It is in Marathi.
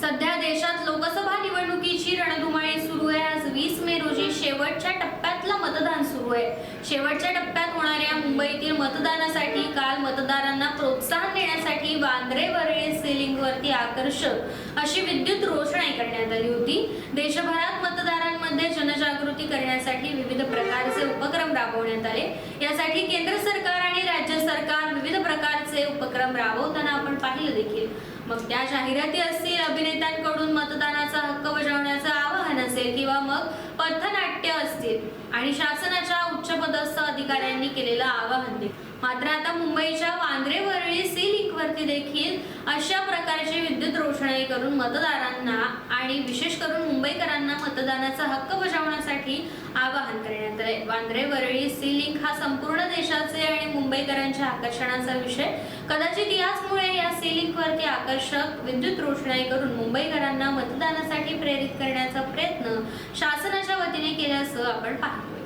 सध्या देशात लोकसभा निवडणुकीची रणधुमाळी सुरू आहे. आज वीस मे रोजी शेवटच्या टप्प्यातलं मतदान सुरू आहे. शेवटच्या टप्प्यात होणाऱ्या मुंबईतील मतदानासाठी काल मतदारांना प्रोत्साहन देण्यासाठी वांद्रे वरळी सिलिंगवरती आकर्षक अशी विद्युत रोषणाई करण्यात आली होती. देशभरात मतदारांमध्ये जनजागृती करण्यासाठी विविध प्रकारचे उपक्रम राबवण्यात आले. यासाठी केंद्र सरकार आणि राज्य सरकार विविध प्रकारचे उपक्रम राबवताना आपण देखील. मग त्या जाहिराती असतील अभिनेत्यांकडून मतदानाचा हक्क बजावण्याचं आवाहन असेल किंवा मग पथनाट्य असतील. आणि शासनाच्या उच्चपदस्थ अधिकाऱ्यांनी केलेलं आवाहन देखील मात्र आता मुंबईच्या वांद्रे वरळी सी लिंक वरती देखील अशा प्रकारची विद्युत रोषणाई करून मतदारांना आणि विशेष करून मुंबईकरांना मतदानाचा हक्क बजावण्यासाठी आवाहन करण्यात आले वांद्रे वरळी सी लिंक हा संपूर्ण देशाचे आणि मुंबईकरांच्या आकर्षणाचा विषय. कदाचित याचमुळे या सी लिंक वरती आकर्षक विद्युत रोषणाई करून मुंबईकरांना मतदानासाठी प्रेरित करण्याचा प्रयत्न शासनाच्या वतीने केल्याचं आपण पाहतोय.